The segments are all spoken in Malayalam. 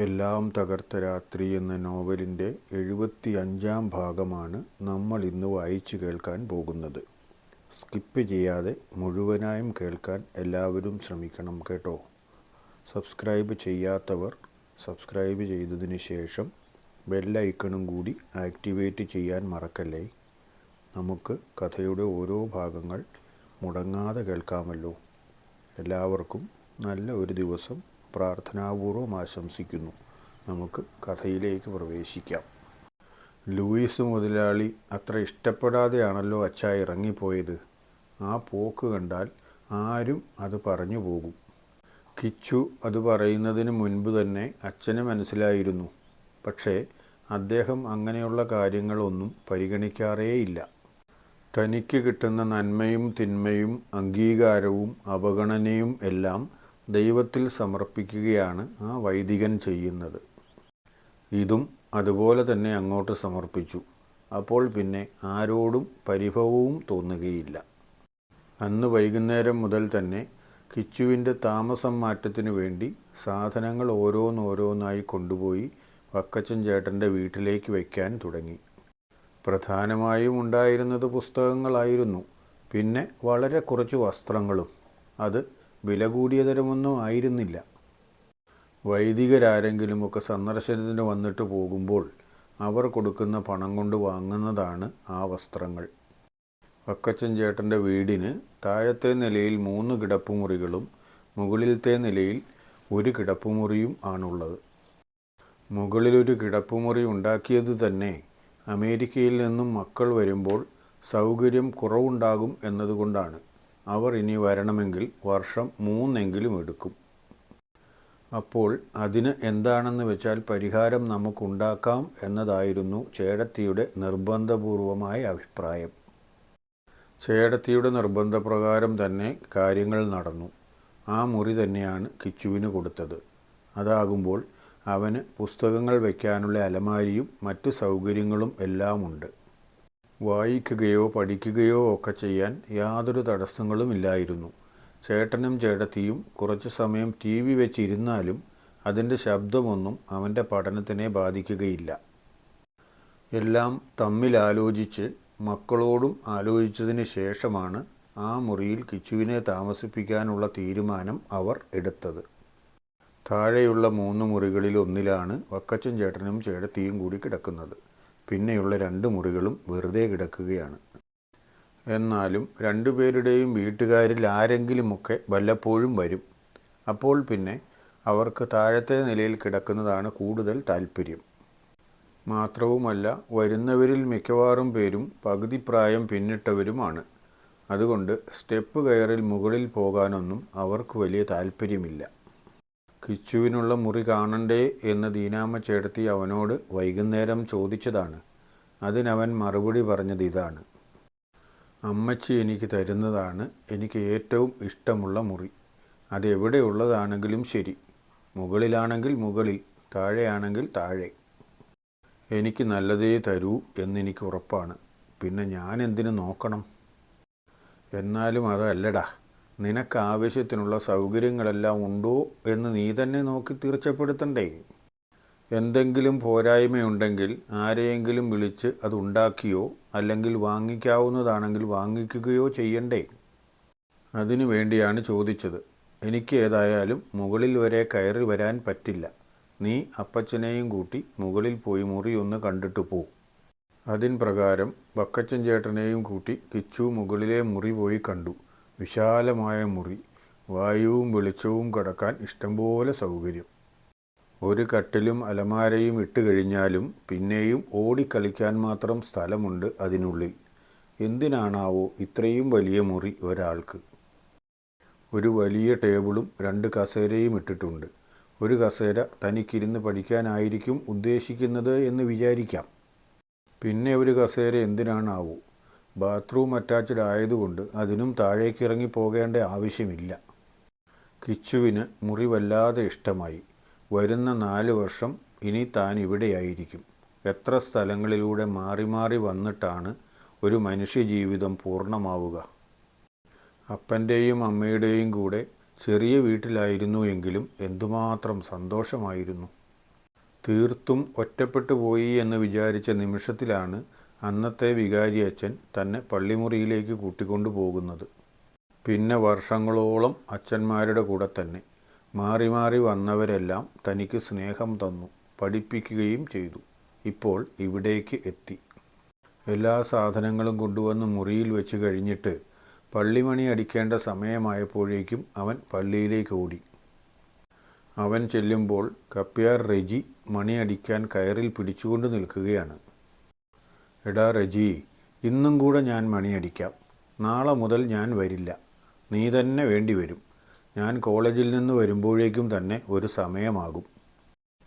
എല്ലാം തകർത്ത രാത്രി എന്ന നോവലിന്റെ എഴുപത്തി അഞ്ചാം ഭാഗമാണ് നമ്മൾ ഇന്ന് വായിച്ചു കേൾക്കാൻ പോകുന്നത്. സ്കിപ്പ് ചെയ്യാതെ മുഴുവനായും കേൾക്കാൻ എല്ലാവരും ശ്രമിക്കണം കേട്ടോ. സബ്സ്ക്രൈബ് ചെയ്യാത്തവർ സബ്സ്ക്രൈബ് ചെയ്തതിന് ശേഷം ബെല്ലൈക്കണും കൂടി ആക്ടിവേറ്റ് ചെയ്യാൻ മറക്കല്ലേ? നമുക്ക് കഥയുടെ ഓരോ ഭാഗങ്ങൾ മുടങ്ങാതെ കേൾക്കാമല്ലോ. എല്ലാവർക്കും നല്ല ഒരു ദിവസം പ്രാർത്ഥനാപൂർവം ആശംസിക്കുന്നു. നമുക്ക് കഥയിലേക്ക് പ്രവേശിക്കാം. ലൂയിസ് മുതലാളി അത്ര ഇഷ്ടപ്പെടാതെയാണല്ലോ അച്ഛ ഇറങ്ങിപ്പോയത്. ആ പോക്ക് കണ്ടാൽ ആരും അത് പറഞ്ഞു പോകും. കിച്ചു അത് പറയുന്നതിന് മുൻപ് തന്നെ അച്ഛന് മനസ്സിലായിരുന്നു. പക്ഷേ അദ്ദേഹം അങ്ങനെയുള്ള കാര്യങ്ങളൊന്നും പരിഗണിക്കാറേയില്ല. തനിക്ക് കിട്ടുന്ന നന്മയും തിന്മയും അംഗീകാരവും അവഗണനയും എല്ലാം ദൈവത്തിൽ സമർപ്പിക്കുകയാണ് ആ വൈദികൻ ചെയ്യുന്നത്. ഇതും അതുപോലെ തന്നെ അങ്ങോട്ട് സമർപ്പിച്ചു. അപ്പോൾ പിന്നെ ആരോടും പരിഭവവും തോന്നുകയില്ല. അന്ന് വൈകുന്നേരം മുതൽ തന്നെ കിച്ചുവിന്റെ താമസം മാറ്റത്തിനു വേണ്ടി സാധനങ്ങൾ ഓരോന്നോരോന്നായി കൊണ്ടുപോയി വക്കച്ചൻ ചേട്ടന്റെ വീട്ടിലേക്ക് വയ്ക്കാൻ തുടങ്ങി. പ്രധാനമായും ഉണ്ടായിരുന്നത് പുസ്തകങ്ങളായിരുന്നു. പിന്നെ വളരെ കുറച്ച് വസ്ത്രങ്ങളും. അത് വില കൂടിയ തരമൊന്നും ആയിരുന്നില്ല. വൈദികരാരെങ്കിലുമൊക്കെ സന്ദർശനത്തിന് വന്നിട്ട് പോകുമ്പോൾ അവർ കൊടുക്കുന്ന പണം കൊണ്ട് വാങ്ങുന്നതാണ് ആ വസ്ത്രങ്ങൾ. വക്കച്ചൻ ചേട്ടന്റെ വീടിന് താഴത്തെ നിലയിൽ മൂന്ന് കിടപ്പുമുറികളും മുകളിലത്തെ നിലയിൽ ഒരു കിടപ്പുമുറിയും ആണുള്ളത്. മുകളിലൊരു കിടപ്പുമുറി ഉണ്ടാക്കിയത് തന്നെ അമേരിക്കയിൽ നിന്നും മക്കൾ വരുമ്പോൾ സൗകര്യം കുറവുണ്ടാകും എന്നതുകൊണ്ടാണ്. അവർ ഇനി വരണമെങ്കിൽ വർഷം മൂന്നെങ്കിലും എടുക്കും. അപ്പോൾ അതിന് എന്താണെന്ന് വെച്ചാൽ പരിഹാരം നമുക്കുണ്ടാക്കാം എന്നതായിരുന്നു ചേടത്തിയുടെ നിർബന്ധപൂർവമായ അഭിപ്രായം. ചേടത്തിയുടെ നിർബന്ധപ്രകാരം തന്നെ കാര്യങ്ങൾ നടന്നു. ആ മുറി തന്നെയാണ് കിച്ചുവിന് കൊടുത്തത്. അതാകുമ്പോൾ അവന് പുസ്തകങ്ങൾ വയ്ക്കാനുള്ള അലമാരിയും മറ്റു സൗകര്യങ്ങളും എല്ലാമുണ്ട്. വായിക്കുകയോ പഠിക്കുകയോ ഒക്കെ ചെയ്യാൻ യാതൊരു തടസ്സങ്ങളും ഇല്ലായിരുന്നു. ചേട്ടനും ചേട്ടത്തിയും കുറച്ചു സമയം ടി വി വെച്ചിരുന്നാലും അതിന്റെ ശബ്ദമൊന്നും അവന്റെ പഠനത്തിനെ ബാധിക്കുകയില്ല. എല്ലാം തമ്മിലാലോചിച്ച് മക്കളോടും ആലോചിച്ചതിന് ശേഷമാണ് ആ മുറിയിൽ കിച്ചുവിനെ താമസിപ്പിക്കാനുള്ള തീരുമാനം അവർ എടുത്തത്. താഴെയുള്ള മൂന്ന് മുറികളിൽ ഒന്നിലാണ് വക്കച്ചൻ ചേട്ടനും ചേട്ടത്തിയും കൂടി കിടക്കുന്നത്. പിന്നെയുള്ള രണ്ട് മുറികളും വെറുതെ കിടക്കുകയാണ്. എന്നാലും രണ്ടുപേരുടെയും വീട്ടുകാരിൽ ആരെങ്കിലുമൊക്കെ വല്ലപ്പോഴും വരും. അപ്പോൾ പിന്നെ അവർക്ക് താഴത്തെ നിലയിൽ കിടക്കുന്നതാണ് കൂടുതൽ താല്പര്യം മാത്രവുമല്ല വരുന്നവരിൽ മിക്കവാറും പേരും പകുതി പ്രായം പിന്നിട്ടവരുമാണ്. അതുകൊണ്ട് സ്റ്റെപ്പ് കയറിൽ മുകളിൽ പോകാനൊന്നും അവർക്ക് വലിയ താല്പര്യമില്ല കിച്ചുവിനുള്ള മുറി കാണണ്ടേ എന്ന് ദീനാമ്മ ചേട്ടത്തി അവനോട് വൈകുന്നേരം ചോദിച്ചതാണ്. അതിനവൻ മറുപടി പറഞ്ഞത് ഇതാണ്. അമ്മച്ചി എനിക്ക് തരുന്നതാണ് എനിക്ക് ഏറ്റവും ഇഷ്ടമുള്ള മുറി. അതെവിടെയുള്ളതാണെങ്കിലും ശരി. മുകളിലാണെങ്കിൽ മുകളിൽ താഴെയാണെങ്കിൽ താഴെ. എനിക്ക് നല്ലതേ തരൂ എന്നെനിക്ക് ഉറപ്പാണ് പിന്നെ ഞാൻ എന്തിനു നോക്കണം? എന്നാലും അതല്ലടാ. നിനക്ക് ആവശ്യത്തിനുള്ള സൗകര്യങ്ങളെല്ലാം ഉണ്ടോ എന്ന് നീ തന്നെ നോക്കി തീർച്ചപ്പെടുത്തണ്ടേ? എന്തെങ്കിലും പോരായ്മയുണ്ടെങ്കിൽ ആരെയെങ്കിലും വിളിച്ച് അത് ഉണ്ടാക്കിയോ അല്ലെങ്കിൽ വാങ്ങിക്കാവുന്നതാണെങ്കിൽ വാങ്ങിക്കുകയോ ചെയ്യണ്ടേ? അതിനു വേണ്ടിയാണ് ചോദിച്ചത്. എനിക്ക് ഏതായാലും മുകളിൽ വരെ കയറി വരാൻ പറ്റില്ല. നീ അപ്പച്ചനെയും കൂട്ടി മുകളിൽ പോയി മുറി ഒന്ന് കണ്ടിട്ട് പോ. അതിൻ പ്രകാരം ബക്കച്ചൻ ചേട്ടനെയും കൂട്ടി കിച്ചു മുകളിലെ മുറി പോയി കണ്ടു. വിശാലമായ മുറി വായുവും വെളിച്ചവും കടക്കാൻ ഇഷ്ടംപോലെ സൗകര്യം. ഒരു കട്ടിലും അലമാരയും ഇട്ട് കഴിഞ്ഞാലും പിന്നെയും ഓടിക്കളിക്കാൻ മാത്രം സ്ഥലമുണ്ട് അതിനുള്ളിൽ. എന്തിനാണാവോ ഇത്രയും വലിയ മുറി ഒരാൾക്ക്. ഒരു വലിയ ടേബിളും രണ്ട് കസേരയും ഇട്ടിട്ടുണ്ട്. ഒരു കസേര തനിക്കിരുന്ന് പഠിക്കാനായിരിക്കും ഉദ്ദേശിക്കുന്നത് എന്ന് വിചാരിക്കാം. പിന്നെ ഒരു കസേര എന്തിനാണാവോ? ബാത്റൂം അറ്റാച്ച്ഡ് ആയതുകൊണ്ട് അതിനും താഴേക്ക് ഇറങ്ങി പോകേണ്ട ആവശ്യമില്ല. കിച്ചുവിന് മുറി വല്ലാതെ ഇഷ്ടമായി. വരുന്ന നാല് വർഷം ഇനി താൻ ഇവിടെയായിരിക്കും. എത്ര സ്ഥലങ്ങളിലൂടെ മാറി മാറി വന്നിട്ടാണ് ഒരു മനുഷ്യ ജീവിതം പൂർണമാവുക. അപ്പന്റെയും അമ്മയുടെയും കൂടെ ചെറിയ വീട്ടിലായിരുന്നു എങ്കിലും എന്തുമാത്രം സന്തോഷമായിരുന്നു. തീർത്തും ഒറ്റപ്പെട്ടു പോയി എന്ന് വിചാരിച്ച നിമിഷത്തിലാണ് അന്നത്തെ വികാരി അച്ഛൻ തന്നെ പള്ളിമുറിയിലേക്ക് കൂട്ടിക്കൊണ്ടു പോകുന്നത്. പിന്നെ വർഷങ്ങളോളം അച്ഛന്മാരുടെ കൂടെ തന്നെ. മാറി മാറി വന്നവരെല്ലാം തനിക്ക് സ്നേഹം തന്നു പഠിപ്പിക്കുകയും ചെയ്തു. ഇപ്പോൾ ഇവിടേക്ക് എത്തി. എല്ലാ സാധനങ്ങളും കൊണ്ടുവന്ന് മുറിയിൽ വെച്ച് കഴിഞ്ഞിട്ട് പള്ളിമണി അടിക്കേണ്ട സമയമായപ്പോഴേക്കും അവൻ പള്ളിയിലേക്ക് ഓടി. അവൻ ചെല്ലുമ്പോൾ കപ്പ്യാർ റെജി മണി അടിക്കാൻ കയറിൽ പിടിച്ചുകൊണ്ട് നിൽക്കുകയാണ്. എടാ രജി ഇന്നും കൂടെ ഞാൻ മണിയടിക്കാം. നാളെ മുതൽ ഞാൻ വരില്ല. നീ തന്നെ വേണ്ടി വരും. ഞാൻ കോളേജിൽ നിന്ന് വരുമ്പോഴേക്കും തന്നെ ഒരു സമയമാകും.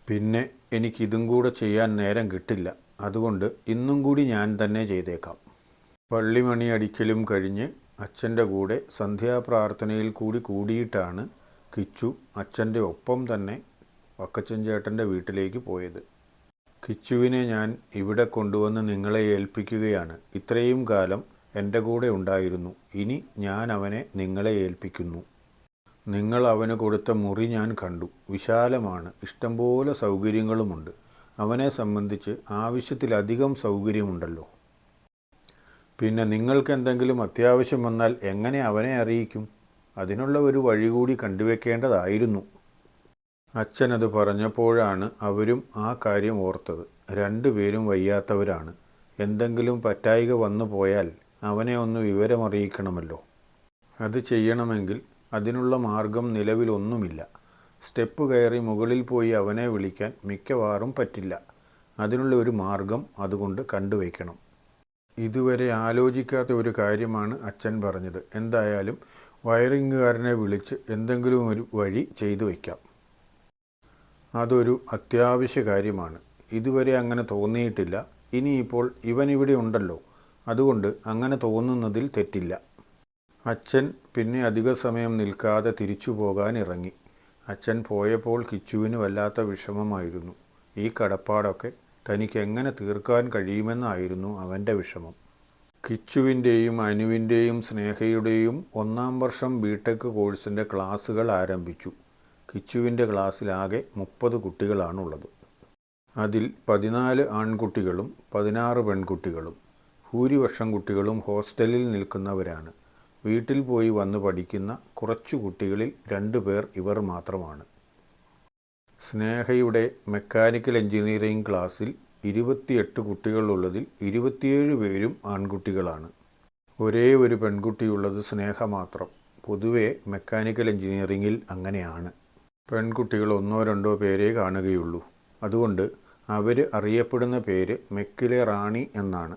പിന്നെ എനിക്കിതും കൂടെ ചെയ്യാൻ നേരം കിട്ടില്ല. അതുകൊണ്ട് ഇന്നും കൂടി ഞാൻ തന്നെ ചെയ്തേക്കാം. പള്ളിമണി അടിക്കലും കഴിഞ്ഞ് അച്ഛന്റെ കൂടെ സന്ധ്യാപ്രാർത്ഥനയിൽ കൂടി കൂടിയിട്ടാണ് കിച്ചു അച്ഛന്റെ ഒപ്പം തന്നെ വക്കച്ചൻ ചേട്ടന്റെ വീട്ടിലേക്ക് പോയത്. കിച്ചുവിനെ ഞാൻ ഇവിടെ കൊണ്ടുവന്ന് നിങ്ങളെ ഏൽപ്പിക്കുകയാണ്. ഇത്രയും കാലം എന്റെ കൂടെ ഉണ്ടായിരുന്നു. ഇനി ഞാൻ അവനെ നിങ്ങളെ ഏൽപ്പിക്കുന്നു. നിങ്ങൾ അവന് കൊടുത്ത മുറി ഞാൻ കണ്ടു. വിശാലമാണ്. ഇഷ്ടംപോലെ സൗകര്യങ്ങളുമുണ്ട്. അവനെ സംബന്ധിച്ച് ആവശ്യത്തിലധികം സൗകര്യമുണ്ടല്ലോ. പിന്നെ നിങ്ങൾക്ക് എന്തെങ്കിലും അത്യാവശ്യം വന്നാൽ എങ്ങനെ അവനെ അറിയിക്കും? അതിനുള്ള ഒരു വഴി കൂടി കണ്ടുവെക്കേണ്ടതായിരുന്നു. അച്ഛനത് പറഞ്ഞപ്പോഴാണ് അവരും ആ കാര്യം ഓർത്തത്. രണ്ടുപേരും വയ്യാത്തവരാണ്. എന്തെങ്കിലും പറ്റായിക വന്നു പോയാൽ അവനെ ഒന്ന് വിവരമറിയിക്കണമല്ലോ. അത് ചെയ്യണമെങ്കിൽ അതിനുള്ള മാർഗം നിലവിലൊന്നുമില്ല സ്റ്റെപ്പ് കയറി മുകളിൽ പോയി അവനെ വിളിക്കാൻ മിക്കവാറും പറ്റില്ല. അതിനുള്ള ഒരു മാർഗം അതുകൊണ്ട് കണ്ടുവയ്ക്കണം. ഇതുവരെ ആലോചിക്കാത്ത ഒരു കാര്യമാണ് അച്ഛൻ പറഞ്ഞത്. എന്തായാലും വയറിങ്ങുകാരനെ വിളിച്ച് എന്തെങ്കിലും ഒരു വഴി ചെയ്തു വയ്ക്കാം. അതൊരു അത്യാവശ്യ കാര്യമാണ്. ഇതുവരെ അങ്ങനെ തോന്നിയിട്ടില്ല. ഇനിയിപ്പോൾ ഇവൻ ഇവിടെ ഉണ്ടല്ലോ. അതുകൊണ്ട് അങ്ങനെ തോന്നുന്നതിൽ തെറ്റില്ല. അച്ഛൻ പിന്നെ അധിക സമയം നിൽക്കാതെ തിരിച്ചു പോകാൻ ഇറങ്ങി. അച്ഛൻ പോയപ്പോൾ കിച്ചുവിന് വല്ലാത്ത വിഷമമായിരുന്നു. ഈ കടപ്പാടൊക്കെ തനിക്ക് എങ്ങനെ തീർക്കാൻ കഴിയുമെന്നായിരുന്നു അവന്റെ വിഷമം. കിച്ചുവിന്റെയും അനുവിന്റെയും സ്നേഹയുടെയും ഒന്നാം വർഷം ബിടെക് കോഴ്സിന്റെ ക്ലാസ്സുകൾ ആരംഭിച്ചു. കിച്ചുവിന്റെ ക്ലാസ്സിലാകെ മുപ്പത് കുട്ടികളാണുള്ളത്. അതിൽ പതിനാല് ആൺകുട്ടികളും പതിനാറ് പെൺകുട്ടികളും ഭൂരിപക്ഷം കുട്ടികളും ഹോസ്റ്റലിൽ നിൽക്കുന്നവരാണ്. വീട്ടിൽ പോയി വന്ന് പഠിക്കുന്ന കുറച്ചു കുട്ടികളിൽ രണ്ടു പേർ ഇവർ മാത്രമാണ്. സ്നേഹയുടെ മെക്കാനിക്കൽ എഞ്ചിനീയറിംഗ് ക്ലാസ്സിൽ ഇരുപത്തിയെട്ട് കുട്ടികളുള്ളതിൽ ഇരുപത്തിയേഴ് പേരും ആൺകുട്ടികളാണ്. ഒരേ ഒരു പെൺകുട്ടിയുള്ളത് സ്നേഹ മാത്രം പൊതുവേ മെക്കാനിക്കൽ എഞ്ചിനീയറിംഗിൽ അങ്ങനെയാണ്. പെൺകുട്ടികൾ ഒന്നോ രണ്ടോ പേരേ കാണുകയുള്ളൂ. അതുകൊണ്ട് അവർ അറിയപ്പെടുന്ന പേര് മെക്കിലെ റാണി എന്നാണ്.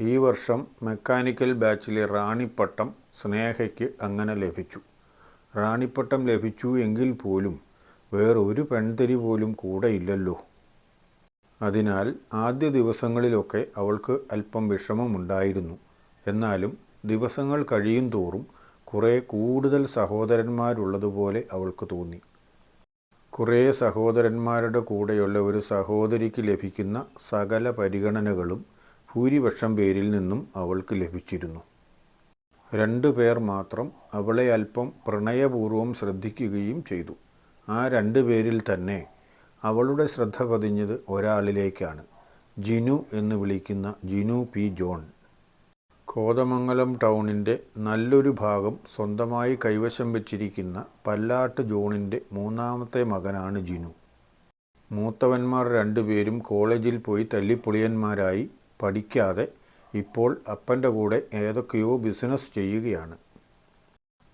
ഈ വർഷം മെക്കാനിക്കൽ ബാച്ചിലെ റാണിപ്പട്ടം സ്നേഹയ്ക്ക് അങ്ങനെ ലഭിച്ചു. റാണിപ്പട്ടം ലഭിച്ചു എങ്കിൽ പോലും വേറൊരു പെൺതരി പോലും കൂടെ ഇല്ലല്ലോ. അതിനാൽ ആദ്യ ദിവസങ്ങളിലൊക്കെ അവൾക്ക് അല്പം വിഷമമുണ്ടായിരുന്നു. എന്നാലും ദിവസങ്ങൾ കഴിയും തോറും കുറേ കൂടുതൽ സഹോദരന്മാരുള്ളതുപോലെ അവൾക്ക് തോന്നി. കുറേ സഹോദരന്മാരുടെ കൂടെയുള്ള ഒരു സഹോദരിക്ക് ലഭിക്കുന്ന സകല പരിഗണനകളും ഭൂരിപക്ഷം പേരിൽ നിന്നും അവൾക്ക് ലഭിച്ചിരുന്നു. രണ്ടു പേർ മാത്രം അവളെ അല്പം പ്രണയപൂർവം ശ്രദ്ധിക്കുകയും ചെയ്തു. ആ രണ്ടു പേരിൽ തന്നെ അവളുടെ ശ്രദ്ധ പതിഞ്ഞത് ഒരാളിലേക്കാണ്. ജിനു എന്ന് വിളിക്കുന്ന ജിനു പി ജോൺ. കോതമംഗലം ടൗണിന്റെ നല്ലൊരു ഭാഗം സ്വന്തമായി കൈവശം വെച്ചിരിക്കുന്ന പല്ലാട്ട് ജോണിന്റെ മൂന്നാമത്തെ മകനാണ് ജിനു. മൂത്തവന്മാർ രണ്ടുപേരും കോളേജിൽ പോയി തല്ലിപ്പൊളിയന്മാരായി പഠിക്കാതെ ഇപ്പോൾ അപ്പന്റെ കൂടെ ഏതൊക്കെയോ ബിസിനസ് ചെയ്യുകയാണ്.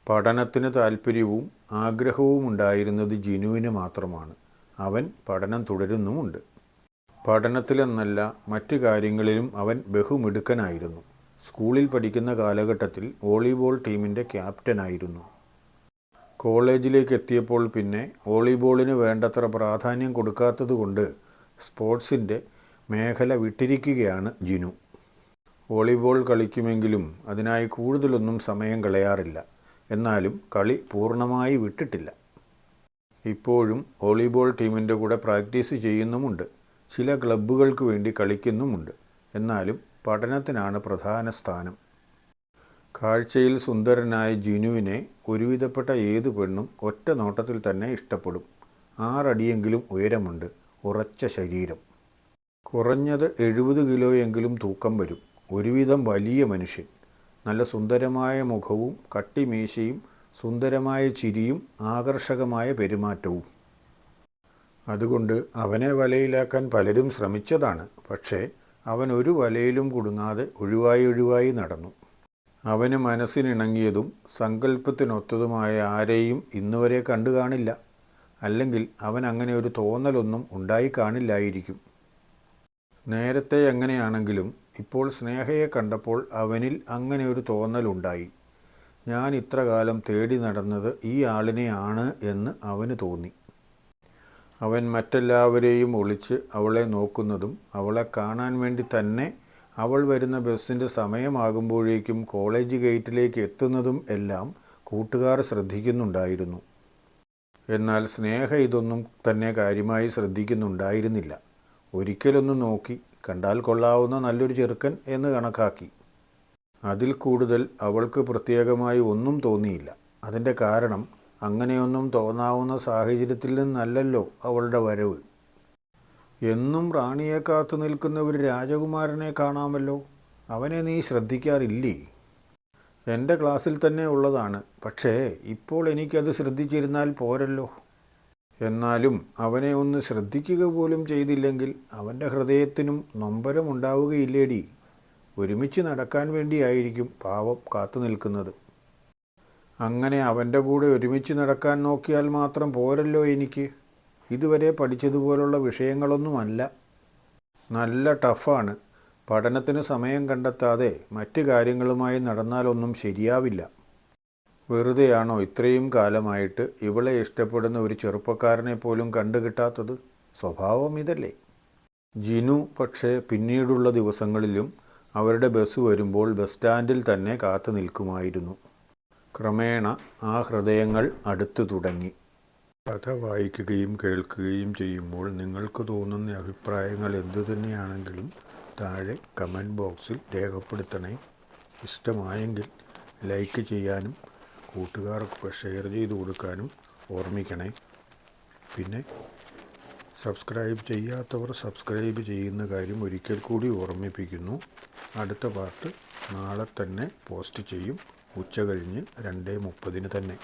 പഠനത്തിന് താല്പര്യവും ആഗ്രഹവും ഉണ്ടായിരുന്നത് ജിനുവിന് മാത്രമാണ്. അവൻ പഠനം തുടരുന്നുമുണ്ട്. പഠനത്തിലെന്നല്ല മറ്റു കാര്യങ്ങളിലും അവൻ ബഹുമിടുക്കനായിരുന്നു. സ്കൂളിൽ പഠിക്കുന്ന കാലഘട്ടത്തിൽ വോളിബോൾ ടീമിന്റെ ക്യാപ്റ്റനായിരുന്നു. കോളേജിലേക്ക് എത്തിയപ്പോൾ പിന്നെ വോളിബോളിന് വേണ്ടത്ര പ്രാധാന്യം കൊടുക്കാത്തതുകൊണ്ട് സ്പോർട്സിന്റെ മേഖല വിട്ടിരിക്കുകയാണ് ജിനു. വോളിബോൾ കളിക്കുമെങ്കിലും അതിനായി കൂടുതലൊന്നും സമയം കളയാറില്ല. എന്നാലും കളി പൂർണമായി വിട്ടിട്ടില്ല. ഇപ്പോഴും വോളിബോൾ ടീമിന്റെ കൂടെ പ്രാക്ടീസ് ചെയ്യുന്നുമുണ്ട്. ചില ക്ലബ്ബുകൾക്ക് വേണ്ടി കളിക്കുന്നുമുണ്ട്. എന്നാലും പഠനത്തിനാണ് പ്രധാന സ്ഥാനം. കാഴ്ചയിൽ സുന്ദരനായ ജിനുവിനെ ഒരുവിധപ്പെട്ട ഏതു പെണ്ണും ഒറ്റ നോട്ടത്തിൽ തന്നെ ഇഷ്ടപ്പെടും. ആറടിയെങ്കിലും ഉയരമുണ്ട് ഉറച്ച ശരീരം. കുറഞ്ഞത് എഴുപത് കിലോയെങ്കിലും തൂക്കം വരും. ഒരുവിധം വലിയ മനുഷ്യൻ. നല്ല സുന്ദരമായ മുഖവും കട്ടിമീശയും സുന്ദരമായ ചിരിയും ആകർഷകമായ പെരുമാറ്റവും. അതുകൊണ്ട് അവനെ വലയിലാക്കാൻ പലരും ശ്രമിച്ചതാണ്. പക്ഷേ അവൻ ഒരു വലയിലും കുടുങ്ങാതെ ഒഴിവായി ഒഴിവായി നടന്നു. അവന് മനസ്സിനിണങ്ങിയതും സങ്കല്പത്തിനൊത്തതുമായ ആരെയും ഇന്നുവരെ കണ്ടു കാണില്ല. അല്ലെങ്കിൽ അവൻ അങ്ങനെ ഒരു തോന്നലൊന്നും ഉണ്ടായി കാണില്ലായിരിക്കും. നേരത്തെ എങ്ങനെയാണെങ്കിലും ഇപ്പോൾ സ്നേഹയെ കണ്ടപ്പോൾ അവനിൽ അങ്ങനെ ഒരു തോന്നലുണ്ടായി. ഞാൻ ഇത്രകാലം തേടി നടന്നത് ഈ ആളിനെയാണ് എന്ന് അവന് തോന്നി. അവൻ മറ്റെല്ലാവരെയും ഒളിച്ച് അവളെ നോക്കുന്നതും അവളെ കാണാൻ വേണ്ടി തന്നെ അവൾ വരുന്ന ബസ്സിന്റെ സമയമാകുമ്പോഴേക്കും കോളേജ് ഗേറ്റിലേക്ക് എത്തുന്നതും എല്ലാം കൂട്ടുകാർ ശ്രദ്ധിക്കുന്നുണ്ടായിരുന്നു. എന്നാൽ സ്നേഹ ഇതൊന്നും തന്നെ കാര്യമായി ശ്രദ്ധിക്കുന്നുണ്ടായിരുന്നില്ല. ഒരിക്കലൊന്ന് നോക്കി കണ്ടാൽ കൊള്ളാവുന്ന നല്ലൊരു ചെറുക്കൻ എന്ന് കണക്കാക്കി. അതിൽ കൂടുതൽ അവൾക്ക് പ്രത്യേകമായി ഒന്നും തോന്നിയില്ല. അതിന്റെ കാരണം അങ്ങനെയൊന്നും തോന്നാവുന്ന സാഹചര്യത്തിൽ നിന്നല്ലല്ലോ അവളുടെ വരവ്. എന്നും റാണിയെ കാത്തു നിൽക്കുന്ന ഒരു രാജകുമാരനെ കാണാമല്ലോ. അവനെ നീ ശ്രദ്ധിക്കാറില്ലേ? എന്റെ ക്ലാസ്സിൽ തന്നെ ഉള്ളതാണ്. പക്ഷേ ഇപ്പോൾ എനിക്കത് ശ്രദ്ധിച്ചിരുന്നാൽ പോരല്ലോ. എന്നാലും അവനെ ഒന്ന് ശ്രദ്ധിക്കുക പോലും ചെയ്തില്ലെങ്കിൽ അവന്റെ ഹൃദയത്തിനും നൊമ്പരമുണ്ടാവുകയില്ലേടി ഒരുമിച്ച് നടക്കാൻ വേണ്ടിയായിരിക്കും പാവം കാത്തു നിൽക്കുന്നത്. അങ്ങനെ അവന്റെ കൂടെ ഒരുമിച്ച് നടക്കാൻ നോക്കിയാൽ മാത്രം പോരല്ലോ എനിക്ക്. ഇതുവരെ പഠിച്ചതുപോലുള്ള വിഷയങ്ങളൊന്നുമല്ല. നല്ല ടഫാണ്. പഠനത്തിന് സമയം കണ്ടെത്താതെ മറ്റ് കാര്യങ്ങളുമായി നടന്നാലൊന്നും ശരിയാവില്ല. വെറുതെയാണോ ഇത്രയും കാലമായിട്ട് ഇവളെ ഇഷ്ടപ്പെടുന്ന ഒരു ചെറുപ്പക്കാരനെ പോലും കണ്ടുകിട്ടാത്തത്? സ്വഭാവം ഇതല്ലേ. ജിനു പക്ഷേ പിന്നീടുള്ള ദിവസങ്ങളിലും അവരുടെ ബസ് വരുമ്പോൾ ബസ് സ്റ്റാൻഡിൽ തന്നെ കാത്തു നിൽക്കുമായിരുന്നു. ക്രമേണ ആ ഹൃദയങ്ങൾ അടുത്തു തുടങ്ങി. കഥ വായിക്കുകയും കേൾക്കുകയും ചെയ്യുമ്പോൾ നിങ്ങൾക്ക് തോന്നുന്ന അഭിപ്രായങ്ങൾ എന്തു തന്നെയാണെങ്കിലും താഴെ കമന്റ് ബോക്സിൽ രേഖപ്പെടുത്തണേ. ഇഷ്ടമായെങ്കിൽ ലൈക്ക് ചെയ്യാനും കൂട്ടുകാർക്കൊക്കെ ഷെയർ ചെയ്ത് കൊടുക്കാനും ഓർമ്മിക്കണേ. പിന്നെ സബ്സ്ക്രൈബ് ചെയ്യാത്തവർ സബ്സ്ക്രൈബ് ചെയ്യുന്ന കാര്യം ഒരിക്കൽ കൂടി ഓർമ്മിപ്പിക്കുന്നു. അടുത്ത പാർട്ട് നാളെ തന്നെ പോസ്റ്റ് ചെയ്യും. ഉച്ച കഴിഞ്ഞ് രണ്ട് മുപ്പതിന് തന്നെ.